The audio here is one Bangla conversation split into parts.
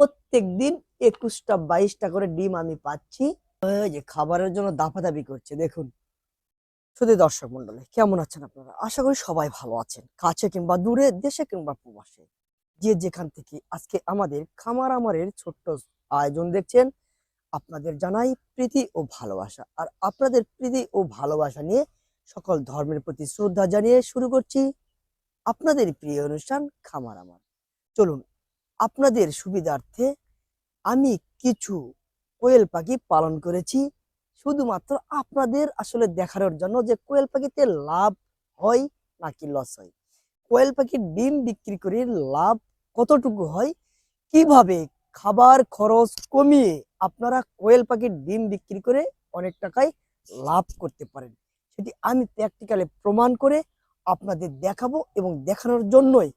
প্রত্যেক দিন একুশটা, বাইশটা করে ডিম আমি পাচ্ছি। যে খাবারের জন্য দাপাদাপি করছে, দেখুন। শুধু দর্শক মন্ডলী, কেমন আছেন আপনারা? আশা করি সবাই ভালো আছেন, কাছে কিংবা দূরে, দেশে কিংবা প্রবাসে। যে যেখান থেকে আজকে আমাদের খামার আমারের ছোট্ট আয়োজন দেখছেন, আপনাদের জানাই প্রীতি ও ভালোবাসা। আর আপনাদের প্রীতি ও ভালোবাসা নিয়ে সকল ধর্মের প্রতি শ্রদ্ধা জানিয়ে শুরু করছি আপনাদের প্রিয় অনুষ্ঠান খামার আমার। চলুন আপনাদের সুবিধার্থে আমি কিছু কোয়েল পাখি পালন করেছি। শুধুমাত্র আপনাদের আসলে দেখানোর জন্য যে কোয়েল পাখিতে লাভ হয় নাকি লস হয়। কোয়েল পাখির ডিম বিক্রি করে লাভ কতটুকু হয়? কীভাবে খাবার খরচ কমিয়ে আপনারা কোয়েল পাখির ডিম বিক্রি করে অনেক টাকায় লাভ করতে পারেন? সেটি আমি প্র্যাকটিক্যালে প্রমাণ করে আপনাদের দেখাবো এবং দেখানোর জন্যই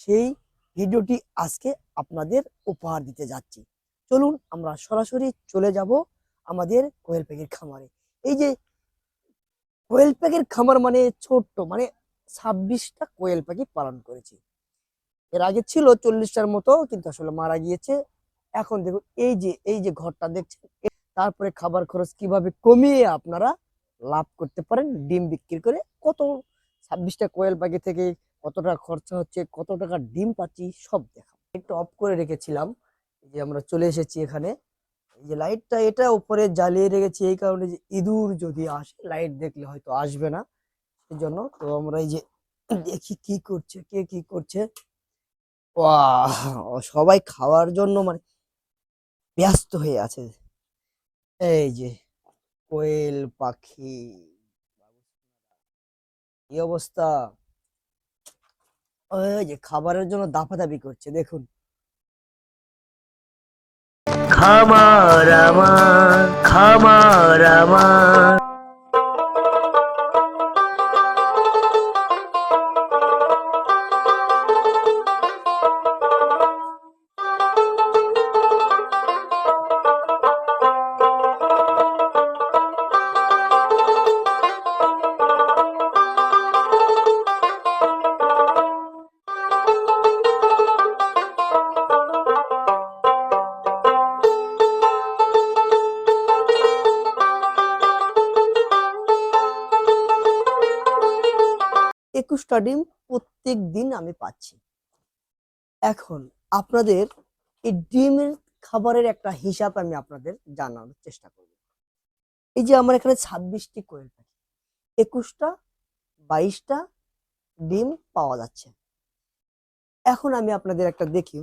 সেই ভিডিওটি আজকে আপনাদের উপহার দিতে যাচ্ছি। চলুন আমরা সরাসরি চলে যাব আমাদের কোয়েল পাখির খামারে। এই যে কোয়েল পাখির খামার মানে ছোট্ট মানে ছাব্বিশটা কোয়েল পাখি পালন করেছি। এর আগে ছিল চল্লিশটার মতো, কিন্তু আসলে মারা গিয়েছে। এখন দেখুন, এই যে এই যে ঘরটা দেখছেন, তারপরে খাবার খরচ কীভাবে কমিয়ে আপনারা লাভ করতে পারেন, ডিম বিক্রি করে কত ছাব্বিশটা কোয়েল পাখি থেকে কত টাকা খরচা হচ্ছে, কত টাকা ডিম পাচ্ছি, সব দেখা একটু অফ করে রেখেছিলাম। এই যে আমরা চলে এসেছি এখানে। এই যে লাইটটা এটা উপরে জ্বালিয়ে রেখেছি এই কারণে যে ইঁদুর যদি আসে লাইট দেখলে হয়তো আসবে না। সেই জন্য তো আমরা এই যে দেখি কি করছে, কে কি করছে। সবাই খাওয়ার জন্য মানে ব্যস্ত হয়ে আছে। এই যে কোয়েল পাখি। কি অবস্থা? ওই যে খাবারের জন্য দাপাদাপি করছে দেখুন। খামার আমার খামার আমার। ডিম প্রত্যেক দিন আমি পাচ্ছি। এখন আপনাদের এই ডিমের খাবারের একটা হিসাব আমি আপনাদের জানানোর চেষ্টা করব। এই যে আমার এখানে ছাব্বিশটি কোয়েল পাখি, একুশটা, বাইশটা ডিম পাওয়া যাচ্ছে। এখন আমি আপনাদের একটা দেখি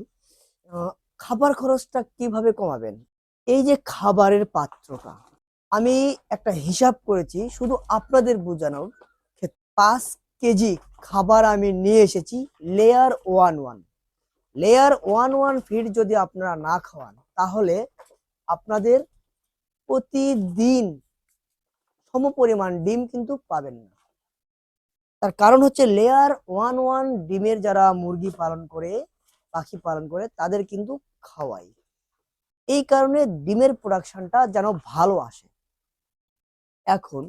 খাবার খরচটা কীভাবে কমাবেন? এই যে খাবারের পাত্রটা, আমি একটা হিসাব করেছি, শুধু আপনাদের বোঝানোর পাঁচ কেজি খাবার আমি নিয়ে এসেছি layer one one layer one one feed যদি আপনারা না খাওয়ান, তাহলে আপনাদের প্রতিদিন সমপরিমাণ ডিম কিন্তু পাবেন না। তার কারণ হচ্ছে লেয়ার ওয়ান ওয়ান ডিমের যারা মুরগি পালন করে, পাখি পালন করে, তাদের কিন্তু খাওয়াই। এই কারণে ডিমের প্রোডাকশনটা যেন ভালো আসে। এখন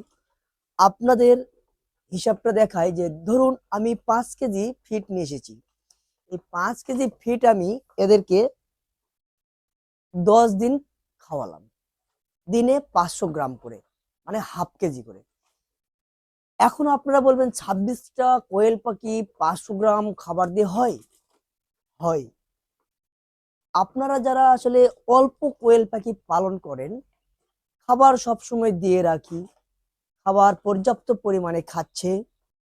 আপনাদের হিসাবটা দেখায় যে ধরুন আমি পাঁচ কেজি ফিট নিয়ে এসেছি। এই পাঁচ কেজি ফিট আমি এদেরকে দশ দিন খাওয়ালাম। দিনে পাঁচশো গ্রাম করে মানে হাফ কেজি করে। এখন আপনারা বলবেন, ছাব্বিশটা কোয়েল পাখি পাঁচশো গ্রাম খাবার দিয়ে হয়? হয়। আপনারা যারা আসলে অল্প কোয়েল পাখি পালন করেন, খাবার সবসময় দিয়ে রাখি। খাবার পর্যাপ্ত পরিমাণে খাচ্ছে,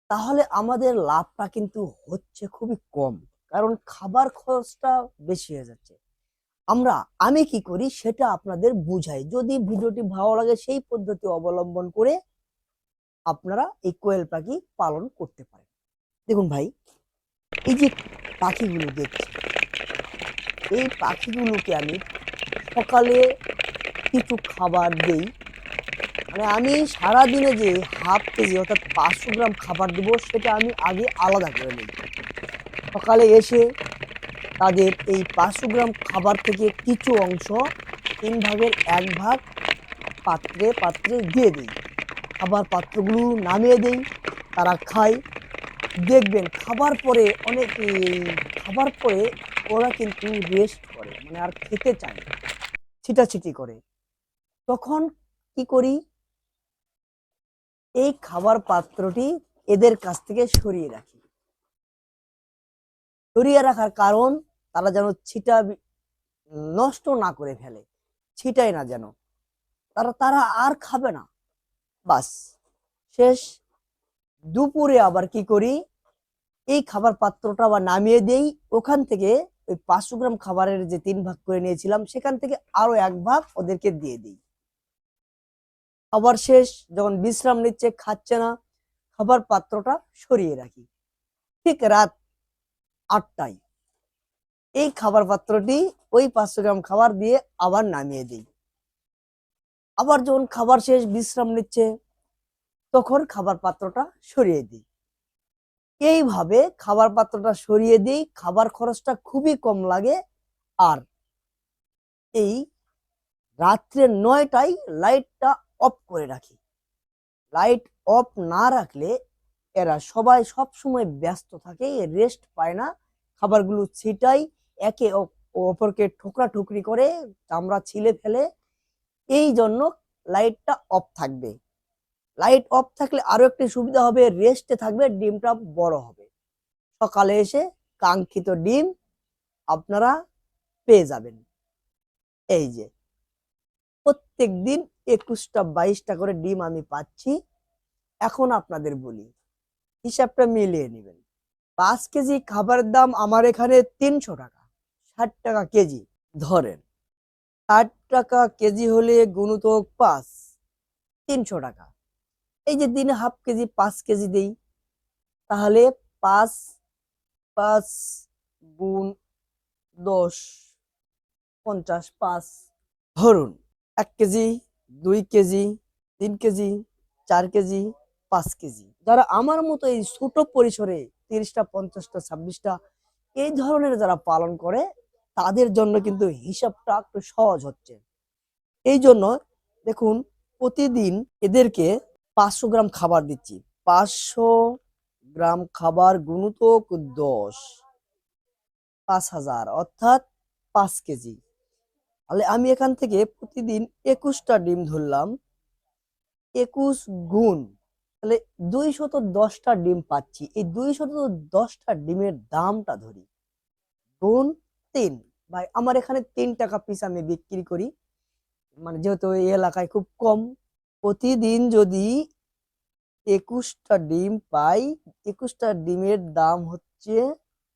তাহলে আমাদের লাভটা কিন্তু হচ্ছে খুবই কম, কারণ খাবার খরচটা বেশি হয়ে যাচ্ছে। আমরা, আমি কি করি সেটা আপনাদের বুঝাই। যদি ভিডিওটি ভালো লাগে সেই পদ্ধতি অবলম্বন করে আপনারা এই কোয়েল পাখি পালন করতে পারেন। দেখুন ভাই, এই যে পাখিগুলো দেখছি, এই পাখিগুলোকে আমি সকালে কিছু খাবার দেই মানে আমি সারাদিনে যে হাফ কেজি অর্থাৎ পাঁচশো গ্রাম খাবার দেবো, সেটা আমি আগে আলাদা করে নিই সকালে এসে তাদের এই পাঁচশো গ্রাম খাবার থেকে কিছু অংশ তিন ভাগের এক ভাগ পাত্রে পাত্রে দিয়ে দিই। খাবার পাত্রগুলো নামিয়ে দিই, তারা খায়। দেখবেন খাবার পরে অনেক, খাবার পরে ওরা কিন্তু রেস্ট করে মানে আর খেতে চায় ছিটাছিটি করে। তখন কি করি? এই খাবার পাত্রটি এদের কাছ থেকে সরিয়ে রাখি। সরিয়ে রাখার কারণ, তারা যেন ছিটা নষ্ট না করে ফেলে। ছিটাই না যেন। তারা তারা আর খাবে না। বাস। শেষ। দুপুরে আবার কি করি? এই খাবার পাত্রটা আবার নামিয়ে দেই। ওখান থেকে ওই পাঁচশো গ্রাম খাবারের যে তিন ভাগ করে নিয়েছিলাম, সেখান থেকে আরও এক ভাগ ওদেরকে দিয়ে দিই। আবার শেষ, যখন বিশ্রাম নিচ্ছে, খাচ্ছে না, খাবার পাত্রটা সরিয়ে রাখি। ঠিক রাত আটটায়। এই খাবার পাত্রটি ওই পাঁচশো গ্রাম খাবার দিয়ে আবার নামিয়ে দিই। আবার যখন খাবার শেষ, বিশ্রাম নিচ্ছে, তখন খাবার পাত্রটা সরিয়ে দিই। এইভাবে খাবার পাত্রটা সরিয়ে দিই, খাবার খরচটা খুবই কম লাগে। আর এই রাত্রে নয়টায় লাইটটা অফ করে রাখি। লাইট অফ না রাখলে এরা সবাই সব সময় ব্যস্ত থাকে রেস্ট পায় না। খাবারগুলো ছিটাই, একে অপ- অপরকে ঠোকরা ঠুকরি করে, চামড়া ছিলে ফেলে। এই জন্য লাইটটা অফ থাকবে। লাইট অফ থাকলে আরও একটি সুবিধা হবে রেস্টে থাকবে, ডিমটা বড় হবে। সকালে এসে কাঙ্ক্ষিত ডিম আপনারা পেয়ে যাবেন। এই যে প্রত্যেক দিন একুশটা বাইশটা করে ডিম আমি পাচ্ছি। এখন আপনাদের বলি, হিসাবটা মিলিয়ে নেবেন। পাঁচ কেজি খাবারের দাম আমার এখানে তিনশো টাকা, ষাট টাকা কেজি, ধরেন। ষাট টাকা কেজি হলে গুণিতক পাঁচ, তিনশো টাকা। এই যে দিনে হাফ কেজি, পাঁচ কেজি দেই, তাহলে পাঁচ পাঁচ গুণ দশ, পঞ্চাশ, পাঁচ, ধরুন, এক কেজি দুই কেজি, তিন কেজি, চার কেজি, পাঁচ কেজি। যারা আমার মতো এই ছোট পরিসরে তিরিশটা, পঞ্চাশটা, ছাব্বিশটা এই ধরনের যারা পালন করে, তাদের জন্য কিন্তু হিসাবটা একটু সহজ হচ্ছে। এই জন্য দেখুন, প্রতিদিন এদেরকে পাঁচশো গ্রাম খাবার দিচ্ছি। পাঁচশো গ্রাম খাবার গুণিতক দশ, পাঁচ হাজার, অর্থাৎ পাঁচ কেজি। তাহলে আমি এখান থেকে প্রতিদিন একুশটা ডিম ধরলাম। একুশ গুণ, তাহলে দুইশত দশটা ডিম পাচ্ছি। এই দুইশত দশটা ডিমের দামটা ধরি। গুণ তিন, ভাই, আমার এখানে তিন টাকা পিস আমি বিক্রি করি। মানে যেহেতু এই এলাকায় খুব কম, প্রতিদিন যদি একুশটা ডিম পাই, একুশটা ডিমের দাম হচ্ছে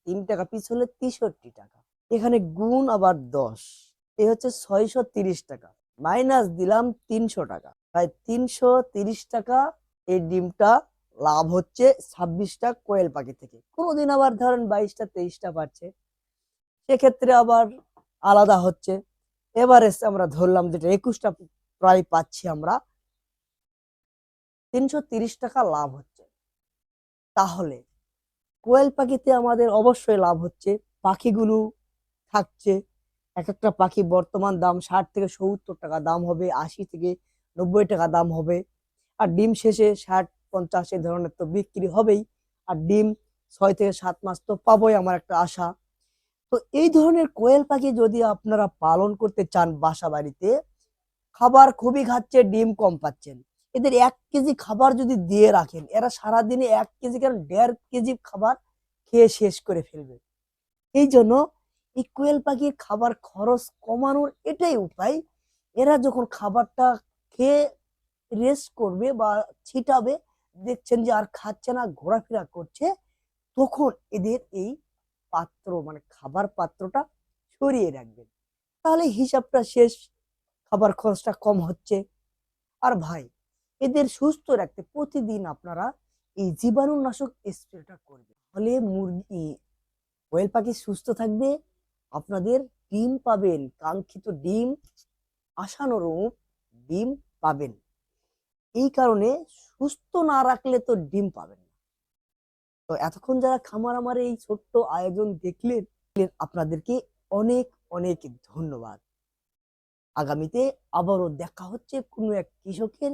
তিন টাকা পিস হলে তেষট্টি টাকা। এখানে গুণ আবার দশ। এ হচ্ছে ছয়শো তিরিশ টাকা। মাইনাস দিলাম তিনশো টাকা। তাই তিনশো তিরিশ টাকা এই ডিমটা লাভ হচ্ছে ছাব্বিশটা কোয়েল পাখি থেকে। কোনোদিন আবার ধরেন বাইশটা, তেইশটা পাচ্ছে সেক্ষেত্রে আবার আলাদা হচ্ছে। এভারেজ আমরা ধরলাম যেটা একুশটা প্রায় পাচ্ছি আমরা। তিনশো তিরিশ টাকা লাভ হচ্ছে। তাহলে কোয়েল পাখিতে আমাদের অবশ্যই লাভ হচ্ছে, পাখিগুলো থাকছে এক একটা পাখি বর্তমান দাম ষাট থেকে সত্তর টাকা, দাম হবে আশি থেকে নব্বই টাকা, দাম হবে। আর ডিম শেষে ষাট, পঞ্চাশ এই ধরনের তো বিক্রি হবেই। আর ডিম ছয় থেকে সাত মাস তো পাবোই আমার একটা আশা। তো এই ধরনের কোয়েল পাখি যদি আপনারা পালন করতে চান বাসা বাড়িতে খাবার খুবই খাচ্ছে, ডিম কম পাচ্ছেন। এদের এক কেজি খাবার যদি দিয়ে রাখেন, এরা সারাদিনে এক কেজি কেন দেড় কেজি খাবার খেয়ে শেষ করে ফেলবে। এই জন্য এই কোয়েল পাখির খাবার খরচ কমানোর এটাই উপায়। এরা যখন খাবারটা খেয়ে রেস্ট করবে বা ছিটাবে, দেখছেন যে আর খাচ্ছে না, ঘোরাফেরা করছে, তখন এদের এই পাত্র মানে খাবার পাত্রটা সরিয়ে রাখবেন। তাহলে হিসাবটা শেষ, খাবার খরচটা কম হচ্ছে। আর ভাই, এদের সুস্থ রাখতে প্রতিদিন আপনারা এই জীবাণুনাশক স্প্রেটা করবেন। ফলে মুরগি, কোয়েল পাখি সুস্থ থাকবে আপনাদের ডিম পাবেন, কাঙ্ক্ষিত ডিম আশানুরূপ ডিম পাবেন। এই কারণে সুস্থ না রাখলে তো ডিম পাবেন না। তো এতক্ষণ যারা খামার আমার এই ছোট্ট আয়োজন দেখলেন, আপনাদেরকে অনেক অনেক ধন্যবাদ। আগামীতে আবারও দেখা হচ্ছে কোনো এক কৃষকের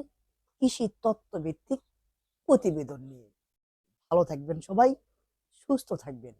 কৃষি তত্ত্ব ভিত্তিক প্রতিবেদন নিয়ে। ভালো থাকবেন সবাই, সুস্থ থাকবেন।